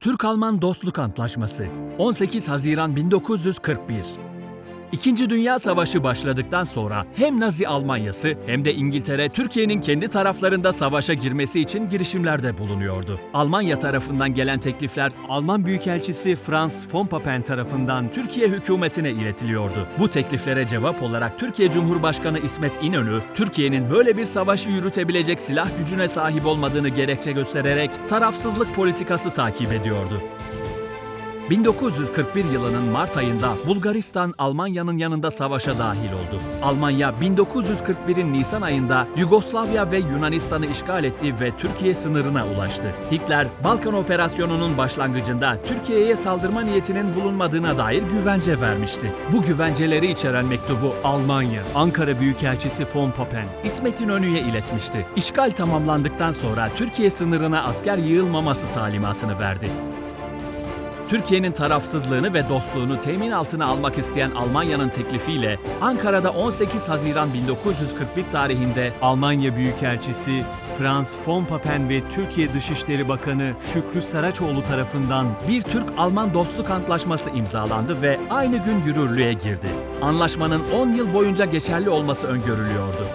Türk-Alman Dostluk Antlaşması 18 Haziran 1941 İkinci Dünya Savaşı başladıktan sonra hem Nazi Almanyası hem de İngiltere Türkiye'nin kendi taraflarında savaşa girmesi için girişimlerde bulunuyordu. Almanya tarafından gelen teklifler Alman Büyükelçisi Franz von Papen tarafından Türkiye hükümetine iletiliyordu. Bu tekliflere cevap olarak Türkiye Cumhurbaşkanı İsmet İnönü, Türkiye'nin böyle bir savaşı yürütebilecek silah gücüne sahip olmadığını gerekçe göstererek tarafsızlık politikası takip ediyordu. 1941 yılının Mart ayında Bulgaristan Almanya'nın yanında savaşa dahil oldu. Almanya 1941'in Nisan ayında Yugoslavya ve Yunanistan'ı işgal etti ve Türkiye sınırına ulaştı. Hitler, Balkan Operasyonu'nun başlangıcında Türkiye'ye saldırma niyetinin bulunmadığına dair güvence vermişti. Bu güvenceleri içeren mektubu Almanya, Ankara Büyükelçisi von Papen, İsmet İnönü'ye iletmişti. İşgal tamamlandıktan sonra Türkiye sınırına asker yığılmaması talimatını verdi. Türkiye'nin tarafsızlığını ve dostluğunu temin altına almak isteyen Almanya'nın teklifiyle Ankara'da 18 Haziran 1941 tarihinde Almanya Büyükelçisi Franz von Papen ve Türkiye Dışişleri Bakanı Şükrü Saraçoğlu tarafından bir Türk-Alman dostluk antlaşması imzalandı ve aynı gün yürürlüğe girdi. Anlaşmanın 10 yıl boyunca geçerli olması öngörülüyordu.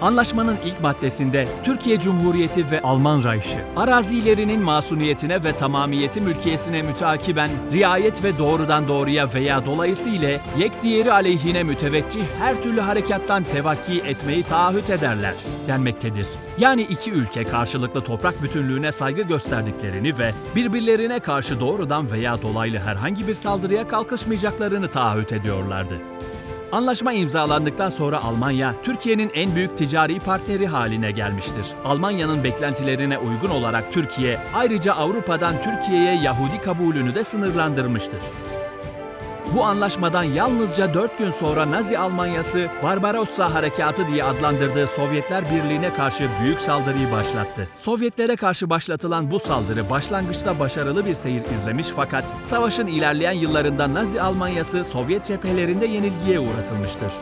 Anlaşmanın ilk maddesinde Türkiye Cumhuriyeti ve Alman Reich'i arazilerinin masuniyetine ve tamamiyeti mülkiyesine mütakiben riayet ve doğrudan doğruya veya dolayısıyla yek diğeri aleyhine müteveccih her türlü harekattan tevakki etmeyi taahhüt ederler denmektedir. Yani iki ülke karşılıklı toprak bütünlüğüne saygı gösterdiklerini ve birbirlerine karşı doğrudan veya dolaylı herhangi bir saldırıya kalkışmayacaklarını taahhüt ediyorlardı. Anlaşma imzalandıktan sonra Almanya, Türkiye'nin en büyük ticari partneri haline gelmiştir. Almanya'nın beklentilerine uygun olarak Türkiye, ayrıca Avrupa'dan Türkiye'ye Yahudi kabulünü de sınırlandırmıştır. Bu anlaşmadan yalnızca 4 gün sonra Nazi Almanyası Barbarossa Harekatı diye adlandırdığı Sovyetler Birliği'ne karşı büyük saldırıyı başlattı. Sovyetlere karşı başlatılan bu saldırı başlangıçta başarılı bir seyir izlemiş fakat savaşın ilerleyen yıllarında Nazi Almanyası Sovyet cephelerinde yenilgiye uğratılmıştır.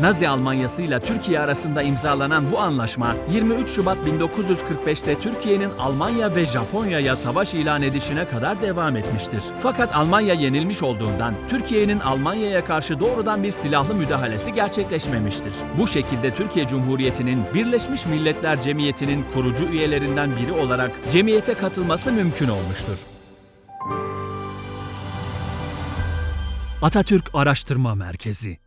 Nazi Almanyası ile Türkiye arasında imzalanan bu anlaşma 23 Şubat 1945'te Türkiye'nin Almanya ve Japonya'ya savaş ilan edişine kadar devam etmiştir. Fakat Almanya yenilmiş olduğundan Türkiye'nin Almanya'ya karşı doğrudan bir silahlı müdahalesi gerçekleşmemiştir. Bu şekilde Türkiye Cumhuriyeti'nin Birleşmiş Milletler Cemiyeti'nin kurucu üyelerinden biri olarak cemiyete katılması mümkün olmuştur. Atatürk Araştırma Merkezi